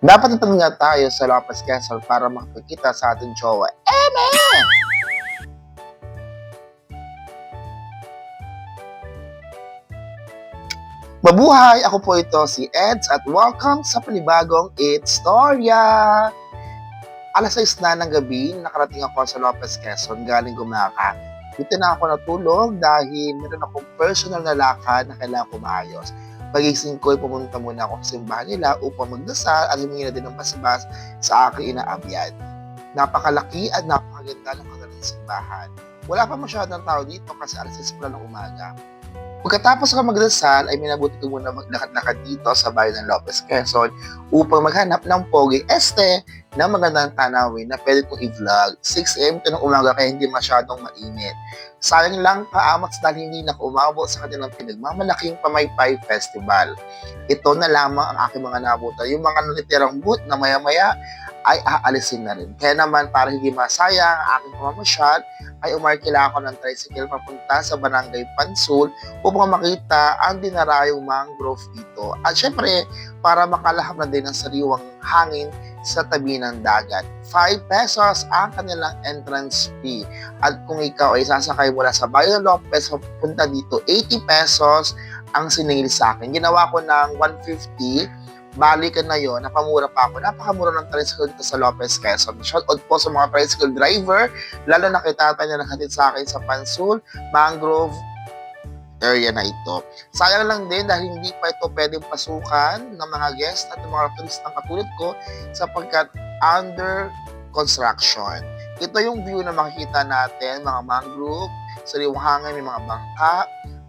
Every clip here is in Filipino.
Dapat natanong nga tayo sa Lopez Quezon para makapagkita sa ating jowa. Eme! Mabuhay! Ako po ito si Eds at welcome sa panibagong It's Storya! Alas 6 na ng gabi, nakarating ako sa Lopez Quezon galing gumaka. Dito na ako natulog dahil meron akong personal na lakad na kailangan ko maayos. Pagising ko, pumunta muna ako sa simbahan nila upang magdasal at humingi na din ng pasibas sa aking inaabyan. Napakalaki at napakaganda ng kanilang simbahan. Wala pa masyadong tao dito kasi alas 6 pa ng umaga. Pagkatapos ko magdasal ay minabuti ko muna maglakad-lakad dito sa bayan ng Lopez Quezon upang maghanap ng Pogi Este na magandang tanawin na pwede kong i-vlog. 6am ito ng umaga kaya hindi masyadong mainit. Sayang lang paamats dahil hindi na umabot sa kanilang pinagmamalaking Pamaypay Festival. Ito na lamang ang aking mga nabutan. Yung mga natitirang booth na maya-maya ay aalisin na rin. Kaya naman para hindi masayang ang aking pamamasyal, ay umarkila ako ng tricycle papunta sa Barangay Pansul upang makita ang dinarayong mangrove dito. At syempre, para makalahap na din ng sariwang hangin sa tabi ng dagat. 5 pesos ang kanilang entrance fee. At kung ikaw ay sasakay mula sa Bayo Lopez papunta dito, 80 pesos ang siningil sa akin. Ginawa ko ng 150 balikan na yon, napamura pa ako. Napakamura ng tricycle dito sa Lopez, Quezon. Shoutout po sa mga tricycle driver, lalo na kay tatay na naghatid sa akin sa Pansul, Mangrove area na ito. Sayang lang din dahil hindi pa ito pwedeng pasukan ng mga guest at ng mga turistang katulad ko sapagkat under construction. Ito yung view na makikita natin, mga mangrove, sariwang hangin, may mga bangka,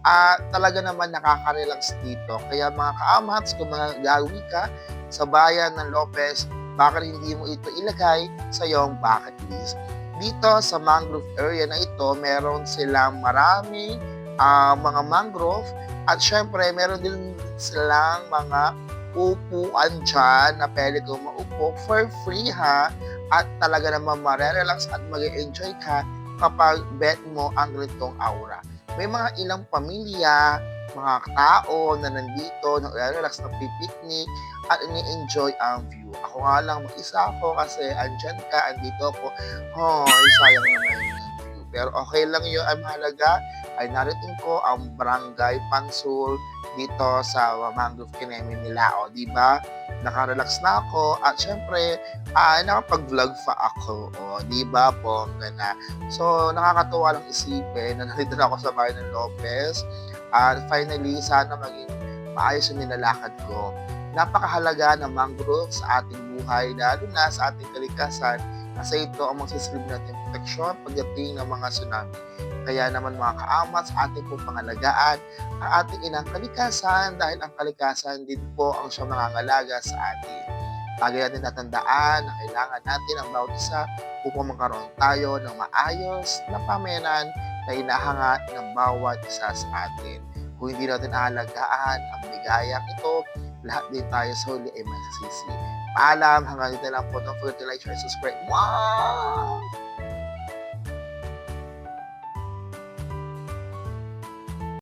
at talaga naman nakaka-relax dito. Kaya mga kaamats, kung mga gawi ka sa bayan ng Lopez, bakit hindi mo ito ilagay sa iyong bucket list? Dito sa mangrove area na ito, meron silang marami ah, mga mangrove at syempre meron din silang mga upuan dyan na pwede kong maupo for free ha at talaga naman marerelax at mag-enjoy ka kapag bet mo ang ganitong aura may mga ilang pamilya, mga tao na nandito, nag-relax, nagpipiknik, at ini-enjoy ang view. Ako nga lang, mag-isa ako kasi andyan ka, andito ako. Hoy, sayang naman yung view. Pero okay lang yun. Ang mahalaga ay narating ko ang barangay Pansul dito sa Mangrove Kinemi nila. O, di ba? Nakarelax na ako. At syempre, ah, nakapag-vlog pa ako. O, di ba? Bongga na. So, nakakatuwa lang isipin na nandito na ako sa bayan ng Lopez. At finally, sana maging maayos yung nilalakad ko. Napakahalaga ng mangrove sa ating buhay, lalo na sa ating kalikasan, kasi ito ang magsisilbi natin proteksyon pagdating ng mga tsunami. Kaya naman mga kaamat sa ating pong pangalagaan ang ating inang kalikasan dahil ang kalikasan din po ang siyang mangangalaga sa atin. Lagi natin natandaan na kailangan natin ang bawat isa upang magkaroon tayo ng maayos na pamenan na inahangat ng bawat isa sa atin. Kung hindi natin aalagaan ang bigayang ito, lahat din tayo sa huli ay masisisi. Paalam, hanggang dito lang po. Like, share, subscribe. Wow!